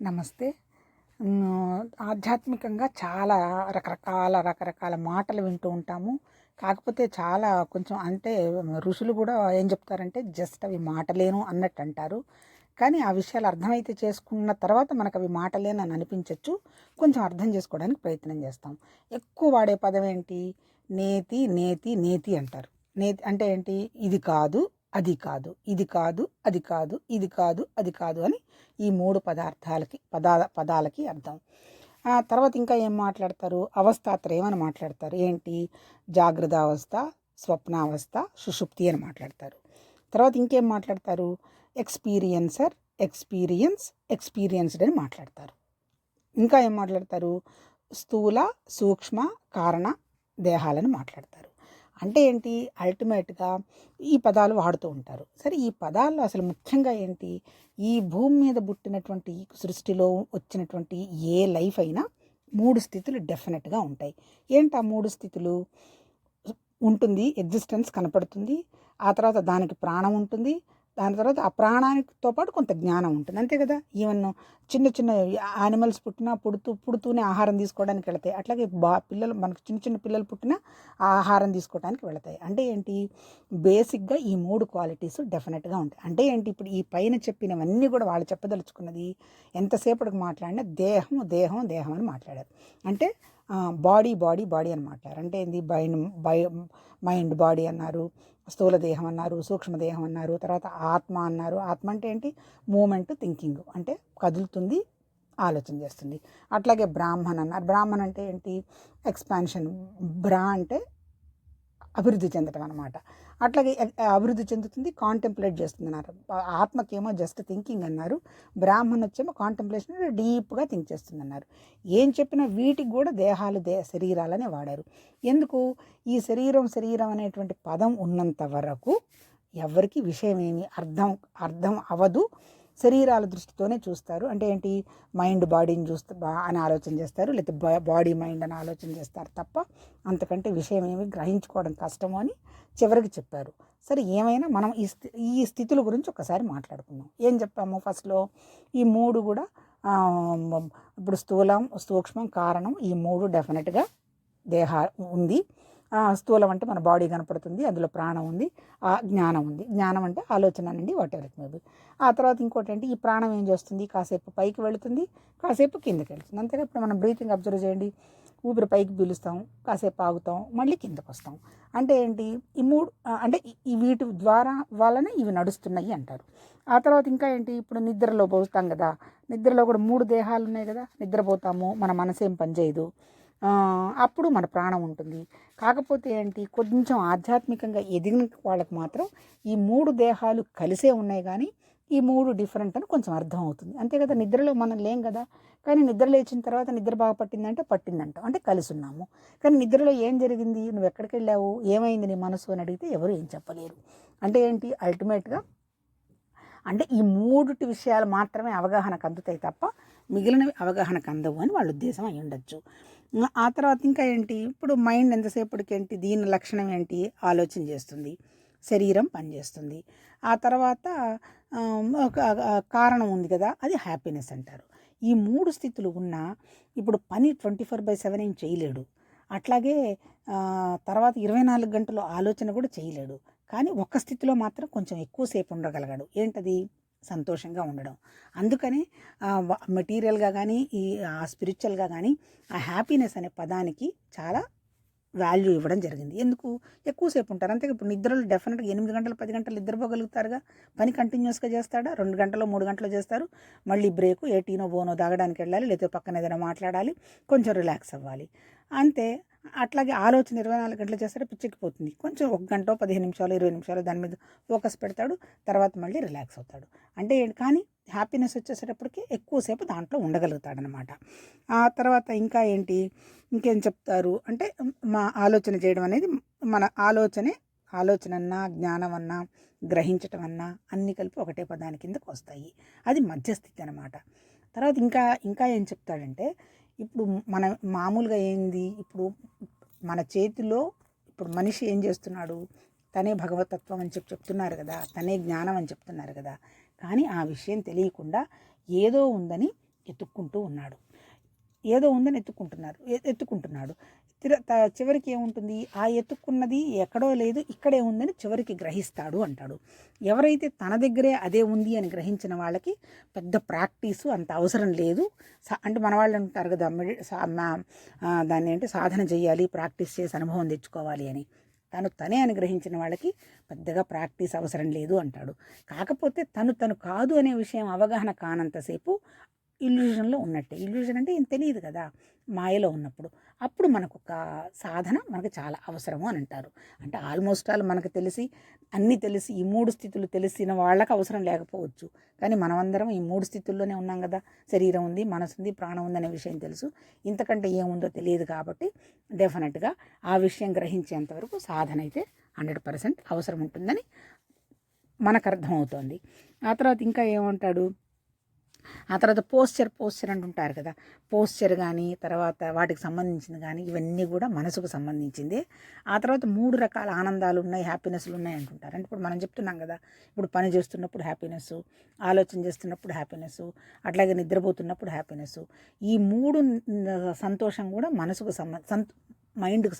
నమస్తే. ఆధ్యాత్మికంగా చాలా రకరకాల రకరకాల మాటలు వింటూ ఉంటాము. కాకపోతే చాలా కొంచెం అంటే ఋషులు కూడా ఏం చెప్తారంటే జస్ట్ అవి మాటలేను అన్నట్టు అంటారు. కానీ ఆ విషయాలు అర్థమైతే చేసుకున్న తర్వాత మనకు అవి మాటలేనని అనిపించవచ్చు కొంచెం అర్థం చేసుకోవడానికి ప్రయత్నం చేస్తాం. ఎక్కువ వాడే పదం ఏంటి? నేతి నేతి నేతి అంటారు. నేతి అంటే ఏంటి? ఇది కాదు అది కాదు ఇది కాదు అది కాదు ఇది కాదు అది కాదు అని ఈ మూడు పదార్థాలకి పదాల పదాలకి అర్థం. ఆ తర్వాత ఇంకా ఏం మాట్లాడతారు? అవస్థాత్రయం అని మాట్లాడతారు. ఏంటి? జాగ్రత్త అవస్థ స్వప్నావస్థ సుషుప్తి అని మాట్లాడతారు. తర్వాత ఇంకేం మాట్లాడతారు? ఎక్స్పీరియన్సర్ ఎక్స్పీరియన్స్ ఎక్స్పీరియన్స్డ్ అని మాట్లాడతారు. ఇంకా ఏం మాట్లాడతారు? స్థూల సూక్ష్మ కారణ దేహాలని మాట్లాడతారు. అంటే ఏంటి? అల్టిమేట్గా ఈ పదాలు వాడుతూ ఉంటారు. సరే ఈ పదాల్లో అసలు ముఖ్యంగా ఏంటి? ఈ భూమి మీద పుట్టినటువంటి సృష్టిలో వచ్చినటువంటి ఏ లైఫ్ అయినా మూడు స్థితులు డెఫినెట్గా ఉంటాయి. ఏంటి ఆ మూడు స్థితులు? ఉంటుంది ఎగ్జిస్టెన్స్ కనపడుతుంది ఆ తర్వాత దానికి ప్రాణం ఉంటుంది దాని తర్వాత ఆ ప్రాణానికితో పాటు కొంత జ్ఞానం ఉంటుంది. అంతే కదా? ఈవెన్ చిన్న చిన్న యానిమల్స్ పుట్టినా పుడుతూ పుడుతూనే ఆహారం తీసుకోవడానికి వెళతాయి. అట్లాగే బా పిల్లలు మనకు చిన్న చిన్న పిల్లలు పుట్టినా ఆహారం తీసుకోవడానికి వెళతాయి. అంటే ఏంటి? బేసిక్గా ఈ మూడు క్వాలిటీస్ డెఫినెట్గా ఉంటాయి. అంటే ఏంటి? ఇప్పుడు ఈ పైన చెప్పినవన్నీ కూడా వాళ్ళు చెప్పదలుచుకున్నది ఎంతసేపటికి మాట్లాడినా దేహం దేహం దేహం అని మాట్లాడారు. అంటే బాడీ బాడీ బాడీ అని మాట్లాడారు అంటే ఏంది? బైన్ బై మైండ్ బాడీ అన్నారు స్థూల దేహం అన్నారు సూక్ష్మదేహం అన్నారు తర్వాత ఆత్మ అన్నారు. ఆత్మ అంటే ఏంటి? మూమెంట్ థింకింగ్ అంటే కదులుతుంది ఆలోచన చేస్తుంది. అట్లాగే బ్రాహ్మణ్ అన్నారు. బ్రాహ్మణ్ అంటే ఏంటి? ఎక్స్పాన్షన్ బ్రా అంటే అభివృద్ధి చెందటం అనమాట అట్లాగే అభివృద్ధి చెందుతుంది కాంటెంప్లేట్ చేస్తుంది అన్నారు ఆత్మకేమో జస్ట్ థింకింగ్ అన్నారు. బ్రాహ్మణ్ వచ్చేమో కాంటెంప్లేషన్ డీప్గా థింక్ చేస్తుంది అన్నారు ఏం చెప్పినా వీటికి కూడా దేహాలు దే శరీరాలనే వాడారు. ఎందుకు? ఈ శరీరం శరీరం అనేటువంటి పదం ఉన్నంత వరకు ఎవరికి విషయం ఏమి అర్థం అర్థం అవ్వదు శరీరాల దృష్టితోనే చూస్తారు. అంటే ఏంటి? మైండ్ బాడీని చూస్తే బా అని ఆలోచన చేస్తారు. లేకపోతే బాడీ మైండ్ అని ఆలోచన చేస్తారు తప్ప అంతకంటే విషయం ఏమి గ్రహించుకోవడం కష్టము అని చివరికి చెప్పారు. సరే ఏమైనా మనం ఈ ఈ స్థితుల గురించి ఒకసారి మాట్లాడుకుందాం. ఏం చెప్పాము ఫస్ట్లో? ఈ మూడు కూడా ఇప్పుడు స్థూలం సూక్ష్మం కారణం ఈ మూడు డెఫినెట్గా దేహ ఉంది. స్థూలం అంటే మన బాడీ కనపడుతుంది అందులో ప్రాణం ఉంది ఆ జ్ఞానం ఉంది. జ్ఞానం అంటే ఆలోచన అండి వాట్ ఎవర్ మేబీ ఆ తర్వాత ఇంకోటి అంటే ఈ ప్రాణం ఏం చేస్తుంది? కాసేపు పైకి వెళుతుంది కాసేపు కిందకి వెళ్తుంది. అంతేగా ఇప్పుడు మనం బ్రీతింగ్ అబ్జర్వ్ చేయండి. ఊపిరి పైకి పీలుస్తాం కాసేపు ఆగుతాం మళ్ళీ కిందకు వస్తాం. అంటే ఏంటి? ఈ మూడు అంటే ఈ- వీటి ద్వారా వలన ఇవి నడుస్తున్నాయి అంటారు. ఆ తర్వాత ఇంకా ఏంటి? ఇప్పుడు నిద్రలో పోస్తాం కదా. నిద్రలో కూడా మూడు దేహాలు ఉన్నాయి కదా. నిద్రపోతాము మన మనసేం పనిచేయదు. అప్పుడు మన ప్రాణం ఉంటుంది. కాకపోతే ఏంటి కొంచెం ఆధ్యాత్మికంగా ఎదిగిన వాళ్ళకి మాత్రం ఈ మూడు దేహాలు కలిసే ఉన్నాయి కానీ ఈ మూడు డిఫరెంట్ అని కొంచెం అర్థం అవుతుంది. అంతే కదా నిద్రలో మనం లేం కదా కానీ నిద్ర లేచిన తర్వాత నిద్ర బాగా పట్టిందంటే పట్టిందంటాం. అంటే కలిసి ఉన్నాము కానీ నిద్రలో ఏం జరిగింది నువ్వు ఎక్కడికి వెళ్ళావు ఏమైంది నీ మనసు అని అడిగితే ఎవరు ఏం చెప్పలేరు. అంటే ఏంటి అల్టిమేట్గా అంటే ఈ మూడుటి విషయాలు మాత్రమే అవగాహనకు అందుతాయి తప్ప మిగిలినవి అవగాహనకు అందవు అని వాళ్ళ ఉద్దేశం అయి ఉండొచ్చు. ఆ తర్వాత ఇంకా ఏంటి? ఇప్పుడు మైండ్ ఎంతసేపటికి ఏంటి? దీని లక్షణం ఏంటి? ఆలోచన చేస్తుంది. శరీరం పనిచేస్తుంది. ఆ తర్వాత ఒక కారణం ఉంది కదా అది హ్యాపీనెస్ అంటారు. ఈ మూడు స్థితులు ఉన్నా ఇప్పుడు పని ట్వంటీ ఫోర్ బై సెవెన్ ఏం చేయలేడు. అట్లాగే తర్వాత ఇరవై నాలుగు గంటలు ఆలోచన కూడా చేయలేడు. కానీ ఒక్క స్థితిలో మాత్రం కొంచెం ఎక్కువసేపు ఉండగలగాడు. ఏంటది? సంతోషంగా ఉండడం. అందుకని మెటీరియల్గా కానీ ఈ స్పిరిచువల్గా కానీ ఆ హ్యాపీనెస్ అనే పదానికి చాలా వాల్యూ ఇవ్వడం జరిగింది. ఎందుకు? ఎక్కువసేపు ఉంటారు. అంతే ఇప్పుడు నిద్రలు డెఫినెట్గా ఎనిమిది గంటలు పది గంటలు నిద్రపోగలుగుతారుగా. పని కంటిన్యూస్గా చేస్తాడా? రెండు గంటలు మూడు గంటలు చేస్తారు. మళ్ళీ బ్రేకు ఏ టీనో బోనో తాగడానికి వెళ్ళాలి లేకపోతే పక్కన ఏదైనా మాట్లాడాలి కొంచెం రిలాక్స్ అవ్వాలి. అంతే. అట్లాగే ఆలోచన ఇరవై నాలుగు గంటలు చేస్తే పిచ్చెక్కిపోతుంది. కొంచెం ఒక గంట పదిహేను నిమిషాలు ఇరవై నిమిషాలు దాని మీద ఫోకస్ పెడతాడు తర్వాత మళ్ళీ రిలాక్స్ అవుతాడు. అంటే కానీ హ్యాపీనెస్ వచ్చేసేటప్పటికి ఎక్కువసేపు దాంట్లో ఉండగలుగుతాడనమాట ఆ తర్వాత ఇంకా ఏంటి ఇంకేం చెప్తారు అంటే మా ఆలోచన చేయడం అనేది మన ఆలోచనే ఆలోచన అన్నా జ్ఞానం అన్నా గ్రహించటం అన్నా అన్నీ కలిపి ఒకటే పదాని కిందకు వస్తాయి. అది మధ్యస్థితి అనమాట తర్వాత ఇంకా ఇంకా ఏం చెప్తాడంటే ఇప్పుడు మన మామూలుగా ఏంది? ఇప్పుడు మన చేతిలో ఇప్పుడు మనిషి ఏం చేస్తున్నాడు? తనే భగవతత్వం అని చెప్పి చెప్తున్నారు కదా తనే జ్ఞానం అని చెప్తున్నారు కదా కానీ ఆ విషయం తెలియకుండా ఏదో ఉందని ఎత్తుక్కుంటూ ఉన్నాడు. ఏదో ఉందని ఎత్తుకుంటున్నారు ఎత్తుకుంటున్నాడు చివరికి ఏముంటుంది? ఆ ఎత్తుక్కున్నది ఎక్కడో లేదు ఇక్కడే ఉందని చివరికి గ్రహిస్తాడు అంటాడు. ఎవరైతే తన దగ్గరే అదే ఉంది అని గ్రహించిన వాళ్ళకి పెద్ద ప్రాక్టీసు అంత అవసరం లేదు. అంటే మన వాళ్ళు అంటారు కదా మెడి దాన్ని ఏంటి సాధన చేయాలి ప్రాక్టీస్ చేసి అనుభవం తెచ్చుకోవాలి అని. తను తనే అని గ్రహించిన వాళ్ళకి పెద్దగా ప్రాక్టీస్ అవసరం లేదు అంటాడు. కాకపోతే తను తను కాదు అనే విషయం అవగాహన కానంతసేపు ఇల్యూజన్లో ఉన్నట్టే. ఇల్యూజన్ అంటే ఏం తెలియదు కదా మాయలో ఉన్నప్పుడు. అప్పుడు మనకు ఒక సాధన మనకు చాలా అవసరము అని అంటారు. అంటే ఆల్మోస్ట్ ఆల్ మనకు తెలిసి అన్నీ తెలిసి ఈ మూడు స్థితులు తెలిసిన వాళ్ళకి అవసరం లేకపోవచ్చు. కానీ మనమందరం ఈ మూడు స్థితుల్లోనే ఉన్నాం కదా. శరీరం ఉంది మనసు ఉంది ప్రాణం ఉందనే విషయం తెలుసు. ఇంతకంటే ఏముందో తెలియదు కాబట్టి డెఫినెట్గా ఆ విషయం గ్రహించేంతవరకు సాధన అయితే హండ్రెడ్ పర్సెంట్ అవసరం ఉంటుందని మనకు అర్థమవుతోంది. ఆ తర్వాత ఇంకా ఏమంటాడు? ఆ తర్వాత పోస్చర్ పోస్చర్ అంటుంటారు కదా. పోస్చర్ కానీ తర్వాత వాటికి సంబంధించింది కానీ ఇవన్నీ కూడా మనసుకు సంబంధించిందే. ఆ తర్వాత మూడు రకాల ఆనందాలు ఉన్నాయి హ్యాపీనెస్లు ఉన్నాయి అంటుంటారు. అంటే ఇప్పుడు మనం చెప్తున్నాం కదా ఇప్పుడు పని చేస్తున్నప్పుడు హ్యాపీనెస్ ఆలోచన చేస్తున్నప్పుడు హ్యాపీనెస్ అట్లాగే నిద్రపోతున్నప్పుడు హ్యాపీనెస్ ఈ మూడు సంతోషం కూడా మనసుకు సంబంధ సంత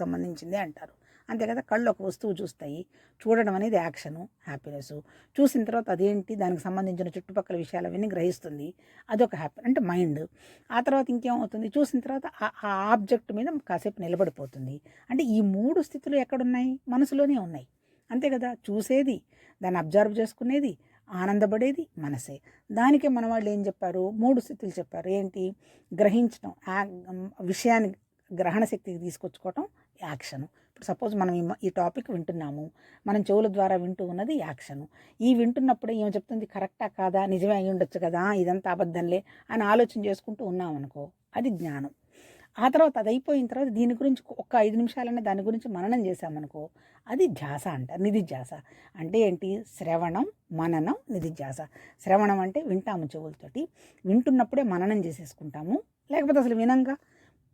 సంబంధించిందే అంటారు. అంతే కదా కళ్ళు ఒక వస్తువు చూస్తాయి. చూడడం అనేది యాక్షను హ్యాపీనెస్ చూసిన తర్వాత అదేంటి దానికి సంబంధించిన చుట్టుపక్కల విషయాలు అవన్నీ గ్రహిస్తుంది. అదొక హ్యాపీ అంటే మైండ్. ఆ తర్వాత ఇంకేమవుతుంది చూసిన తర్వాత ఆ- ఆ ఆబ్జెక్ట్ మీద కాసేపు నిలబడిపోతుంది. అంటే ఈ మూడు స్థితులు ఎక్కడున్నాయి? మనసులోనే ఉన్నాయి. అంతే కదా చూసేది దాన్ని అబ్జర్వ్ చేసుకునేది ఆనందపడేది మనసే. దానికే మన వాళ్ళు ఏం చెప్పారు? మూడు స్థితులు చెప్పారు. ఏంటి? గ్రహించడం విషయాన్ని గ్రహణ శక్తికి తీసుకొచ్చుకోవటం యాక్షను. ఇప్పుడు సపోజ్ మనం ఈ టాపిక్ వింటున్నాము మనం చెవుల ద్వారా వింటూ ఉన్నది యాక్షన్. ఈ వింటున్నప్పుడు ఏం చెప్తుంది కరెక్టా కాదా? నిజమే అయి ఉండొచ్చు కదా? ఇదంతా అబద్ధంలే అని ఆలోచన చేసుకుంటూ ఉన్నాం అనుకో అది జ్ఞానం. ఆ తర్వాత అది అయిపోయిన తర్వాత దీని గురించి ఒక్క ఐదు నిమిషాలనే దాని గురించి మననం చేశామనుకో అది ధ్యాస అంటారు నిధిధ్యాస అంటే ఏంటి? శ్రవణం మననం నిధిధ్యాస శ్రవణం అంటే వింటాము చెవులతోటి. వింటున్నప్పుడే మననం చేసేసుకుంటాము. లేకపోతే అసలు వినంగా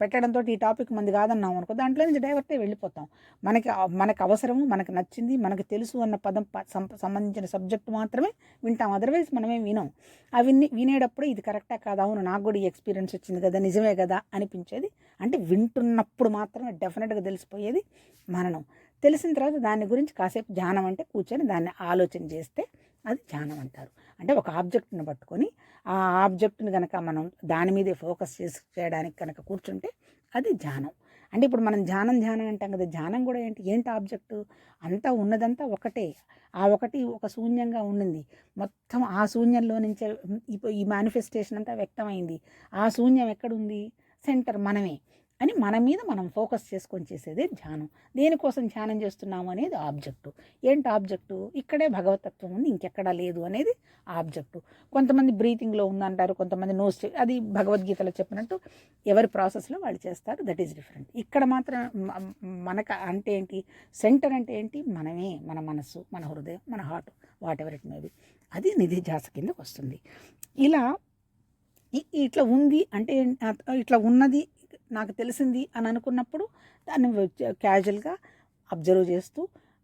పెట్టడంతో ఈ టాపిక్ మంది కాదన్నాం అనుకో దాంట్లో నుంచి డైవర్టే వెళ్ళిపోతాం. మనకి మనకు అవసరము మనకు నచ్చింది మనకు తెలుసు అన్న పదం ప- సం- సంబంధించిన సబ్జెక్ట్ మాత్రమే వింటాం. అదర్వైజ్ మనమే వినాం అవి వినేటప్పుడు ఇది కరెక్టా కాదా? అవును నాకు కూడా ఈ ఎక్స్పీరియన్స్ వచ్చింది కదా నిజమే కదా? అనిపించేది. అంటే వింటున్నప్పుడు మాత్రమే డెఫినెట్గా తెలిసిపోయేది మననం. తెలిసిన తర్వాత దాని గురించి కాసేపు ధ్యానం అంటే కూర్చొని దాన్ని ఆలోచన చేస్తే అది ధ్యానం అంటారు. అంటే ఒక ఆబ్జెక్ట్ని పట్టుకొని ఆ ఆబ్జెక్ట్ని కనుక మనం దాని మీదే ఫోకస్ చేసి చేయడానికి కనుక కూర్చుంటే అది ధ్యానం. అంటే ఇప్పుడు మనం ధ్యానం ధ్యానం అంటాం కదా ధ్యానం కూడా ఏంటి? ఏంటి ఆబ్జెక్ట్? అంతా ఉన్నదంతా ఒకటే. ఆ ఒకటి ఒక శూన్యంగా ఉండింది. మొత్తం ఆ శూన్యంలో నుంచే ఈ- ఈ మేనిఫెస్టేషన్ అంతా వ్యక్తమైంది. ఆ శూన్యం ఎక్కడుంది? సెంటర్ మనమే. అని మన మీద మనం ఫోకస్ చేసుకొని చేసేదే ధ్యానం. దేనికోసం ధ్యానం చేస్తున్నాము అనేది ఆబ్జెక్టు. ఏంటి ఆబ్జెక్టు? ఇక్కడే భగవతత్వం ఉంది ఇంకెక్కడా లేదు అనేది ఆబ్జెక్టు. కొంతమంది బ్రీతింగ్లో ఉందంటారు కొంతమంది నోస్ అది భగవద్గీతలో చెప్పినట్టు ఎవరి ప్రాసెస్లో వాళ్ళు చేస్తారు దట్ ఈస్ డిఫరెంట్. ఇక్కడ మాత్రం మనకు అంటే ఏంటి? సెంటర్ అంటే ఏంటి? మనమే మన మనస్సు మన హృదయం మన heart whatever it maybe అది నిధి ధ్యాస కిందకు వస్తుంది. ఇలా ఇట్లా ఉంది అంటే ఇట్లా ఉన్నది నాకు తెలిసింది అని అనుకున్నప్పుడు దాన్ని క్యాజువల్గా అబ్జర్వ్ చేస్తూ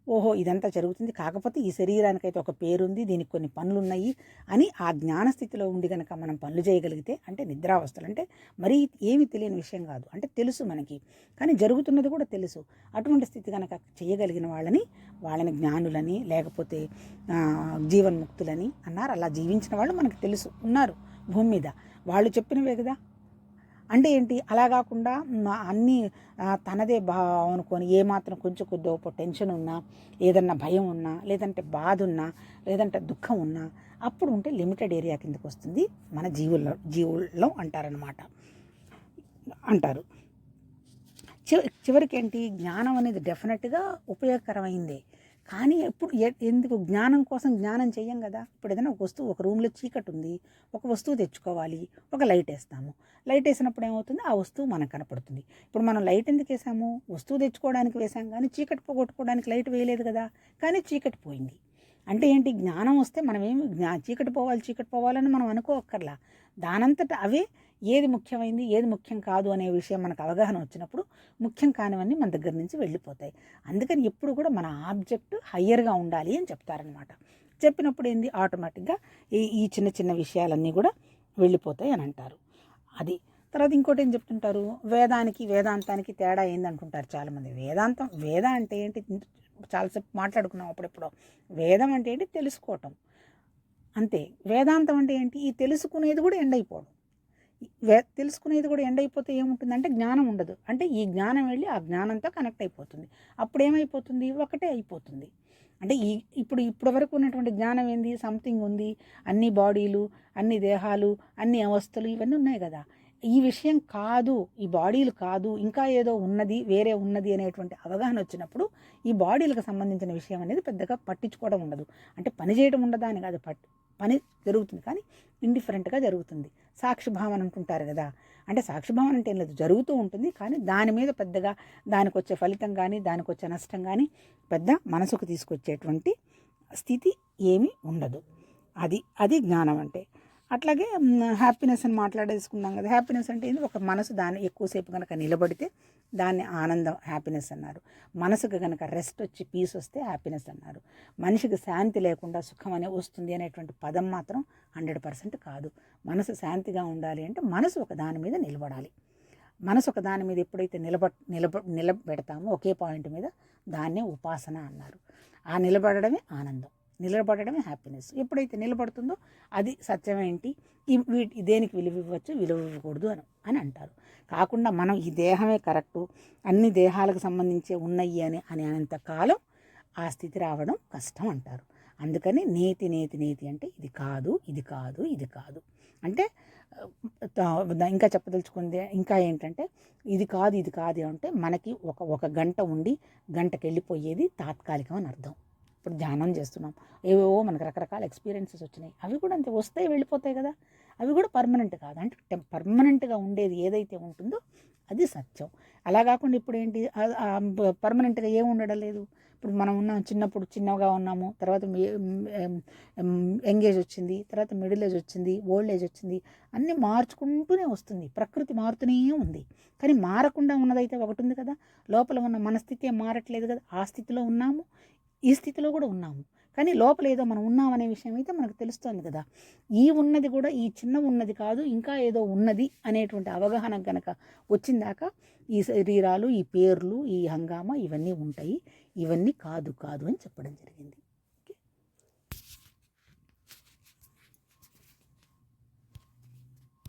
ఓహో ఇదంతా జరుగుతుంది. కాకపోతే ఈ శరీరానికైతే ఒక పేరుంది దీనికి కొన్ని పనులు ఉన్నాయి అని ఆ జ్ఞాన స్థితిలో ఉండి కనుక మనం పనులు చేయగలిగితే అంటే నిద్రావస్థలు అంటే మరీ ఏమీ తెలియని విషయం కాదు. అంటే తెలుసు మనకి. కానీ జరుగుతున్నది కూడా తెలుసు. అటువంటి స్థితి కనుక చేయగలిగిన వాళ్ళని వాళ్ళని జ్ఞానులని లేకపోతే జీవన్ముక్తులని అన్నారు. అలా జీవించిన వాళ్ళు మనకు తెలుసు ఉన్నారు భూమి మీద. వాళ్ళు చెప్పినవే కదా అంటే ఏంటి? అలా కాకుండా అన్నీ తనదే బా అనుకొని ఏమాత్రం కొంచెం కొద్దిగా టెన్షన్ ఉన్నా ఏదన్నా భయం ఉన్నా లేదంటే బాధ ఉన్నా లేదంటే దుఃఖం ఉన్నా అప్పుడు ఉంటే లిమిటెడ్ ఏరియా కిందకు వస్తుంది. మన జీవుల్లో జీవుల్లో అంటారనమాట అంటారు. చివరికి ఏంటి జ్ఞానం అనేది డెఫినెట్గా ఉపయోగకరమైందే. కానీ ఎప్పుడు ఎందుకు? జ్ఞానం కోసం జ్ఞానం చెయ్యం కదా. ఇప్పుడు ఏదైనా ఒక వస్తువు ఒక రూమ్లో చీకటి ఉంది ఒక వస్తువు తెచ్చుకోవాలి ఒక లైట్ వేస్తాము. లైట్ వేసినప్పుడు ఏమవుతుంది? ఆ వస్తువు మనకు కనపడుతుంది. ఇప్పుడు మనం లైట్ ఎందుకు వేసాము? వస్తువు తెచ్చుకోవడానికి వేసాం కానీ చీకటి పోగొట్టుకోవడానికి లైట్ వేయలేదు కదా. కానీ చీకటి పోయింది. అంటే ఏంటి? జ్ఞానం వస్తే మనం ఏమి జ్ఞా చీకటి పోవాలి చీకటి పోవాలని మనం అనుకోక్కర్లా. దానంతట అవే ఏది ముఖ్యమైంది ఏది ముఖ్యం కాదు అనే విషయం మనకు అవగాహన వచ్చినప్పుడు ముఖ్యం కానివన్నీ మన దగ్గర నుంచి వెళ్ళిపోతాయి. అందుకని ఎప్పుడు కూడా మన ఆబ్జెక్ట్ హయ్యర్గా ఉండాలి అని చెప్తారనమాట చెప్పినప్పుడు ఏంది? ఆటోమేటిక్గా ఈ ఈ చిన్న చిన్న విషయాలన్నీ కూడా వెళ్ళిపోతాయి అని అంటారు. అది. తర్వాత ఇంకోటి ఏం చెప్తుంటారు? వేదానికి వేదాంతానికి తేడా ఏందంటుంటారు చాలామంది. వేదాంతం వేద అంటే ఏంటి? చాలాసేపు మాట్లాడుకున్నాం అప్పుడెప్పుడో. వేదం అంటే ఏంటి? తెలుసుకోవటం. అంతే. వేదాంతం అంటే ఏంటి? ఈ తెలుసుకునేది కూడా ఎండ్ అయిపోవడం. తెలుసుకునేది కూడా ఎండ్ అయిపోతే ఏముంటుందంటే జ్ఞానం ఉండదు. అంటే ఈ జ్ఞానం వెళ్ళి ఆ జ్ఞానంతో కనెక్ట్ అయిపోతుంది. అప్పుడు ఏమైపోతుంది? ఒకటే అయిపోతుంది. అంటే ఈ ఇప్పుడు ఇప్పటి వరకు ఉన్నటువంటి జ్ఞానం ఏంది? సంథింగ్ ఉంది. అన్ని బాడీలు అన్ని దేహాలు అన్ని అవస్థలు ఇవన్నీ ఉన్నాయి కదా. ఈ విషయం కాదు. ఈ బాడీలు కాదు. ఇంకా ఏదో ఉన్నది వేరే ఉన్నది అనేటువంటి అవగాహన వచ్చినప్పుడు ఈ బాడీలకు సంబంధించిన విషయం అనేది పెద్దగా పట్టించుకోవడం ఉండదు. అంటే పని చేయడం ఉండదా అని కాదు. పట్టు పని జరుగుతుంది. కానీ ఇండిఫరెంట్గా జరుగుతుంది. సాక్షి భావన అంటుంటారు కదా. అంటే సాక్షి భావన అంటే ఏం లేదు. జరుగుతూ ఉంటుంది. కానీ దాని మీద పెద్దగా దానికి వచ్చే ఫలితం కానీ దానికి వచ్చే నష్టం కానీ పెద్ద మనసుకు తీసుకొచ్చేటువంటి స్థితి ఏమీ ఉండదు. అది అది జ్ఞానం అంటే. అట్లాగే హ్యాపీనెస్ అని మాట్లాడేసుకున్నాం కదా. హ్యాపీనెస్ అంటే ఏంది? ఒక మనసు దాన్ని ఎక్కువసేపు కనుక నిలబడితే దాన్ని ఆనందం హ్యాపీనెస్ అన్నారు. మనసుకు కనుక రెస్ట్ వచ్చి పీస్ వస్తే హ్యాపీనెస్ అన్నారు. మనిషికి శాంతి లేకుండా సుఖం అనే వస్తుంది అనేటువంటి పదం మాత్రం హండ్రెడ్ పర్సెంట్ కాదు. మనసు శాంతిగా ఉండాలి అంటే మనసు ఒక దాని మీద నిలబడాలి. మనసు ఒక దాని మీద ఎప్పుడైతే నిలబ నిలబ నిలబెడతామో ఒకే పాయింట్ మీద దాన్నే ఉపాసన అన్నారు. ఆ నిలబడడమే ఆనందం. నిలబడడమే హ్యాపీనెస్ ఎప్పుడైతే నిలబడుతుందో అది సత్యం ఏంటి? వీటి దేనికి విలువ ఇవ్వచ్చు విలువ ఇవ్వకూడదు అని అని అంటారు. కాకుండా మనం ఈ దేహమే కరెక్టు అన్ని దేహాలకు సంబంధించి ఉన్నాయి అని అని అనంతకాలం ఆ స్థితి రావడం కష్టం అంటారు. అందుకని నేతి నేతి నేతి అంటే ఇది కాదు ఇది కాదు ఇది కాదు. అంటే ఇంకా చెప్పదలుచుకుంది ఇంకా ఏంటంటే ఇది కాదు ఇది కాదు అంటే మనకి ఒక ఒక గంట ఉండి గంటకి వెళ్ళిపోయేది తాత్కాలికం అని అర్థం. ఇప్పుడు ధ్యానం చేస్తున్నాం. ఏవేవో మనకు రకరకాల ఎక్స్పీరియన్సెస్ వచ్చినాయి. అవి కూడా అంతే వస్తాయి వెళ్ళిపోతాయి కదా. అవి కూడా పర్మనెంట్ కాదు. అంటే టెం- పర్మనెంట్గా ఉండేది ఏదైతే ఉంటుందో అది సత్యం. అలా కాకుండా ఇప్పుడు ఏంటి? పర్మనెంట్గా ఏం ఉండడం లేదు. ఇప్పుడు మనం ఉన్నాం చిన్నప్పుడు చిన్నగా ఉన్నాము. తర్వాత యంగ్ ఏజ్ వచ్చింది. తర్వాత మిడిల్ ఏజ్ వచ్చింది ఓల్డ్ ఏజ్ వచ్చింది. అన్నీ మార్చుకుంటూనే వస్తుంది. ప్రకృతి మారుతూనే ఉంది. కానీ మారకుండా ఉన్నదైతే ఒకటి ఉంది కదా. లోపల ఉన్న మన స్థితి మారట్లేదు కదా. ఆ స్థితిలో ఉన్నాము. ఈ స్థితిలో కూడా ఉన్నాము. కానీ లోపల ఏదో మనం ఉన్నామనే విషయం అయితే మనకు తెలుస్తోంది కదా. ఈ ఉన్నది కూడా ఈ చిన్న ఉన్నది కాదు ఇంకా ఏదో ఉన్నది అనేటువంటి అవగాహన గనక వచ్చిందాక ఈ శరీరాలు ఈ పేర్లు ఈ హంగామా ఇవన్నీ ఉంటాయి. ఇవన్నీ కాదు కాదు అని చెప్పడం జరిగింది.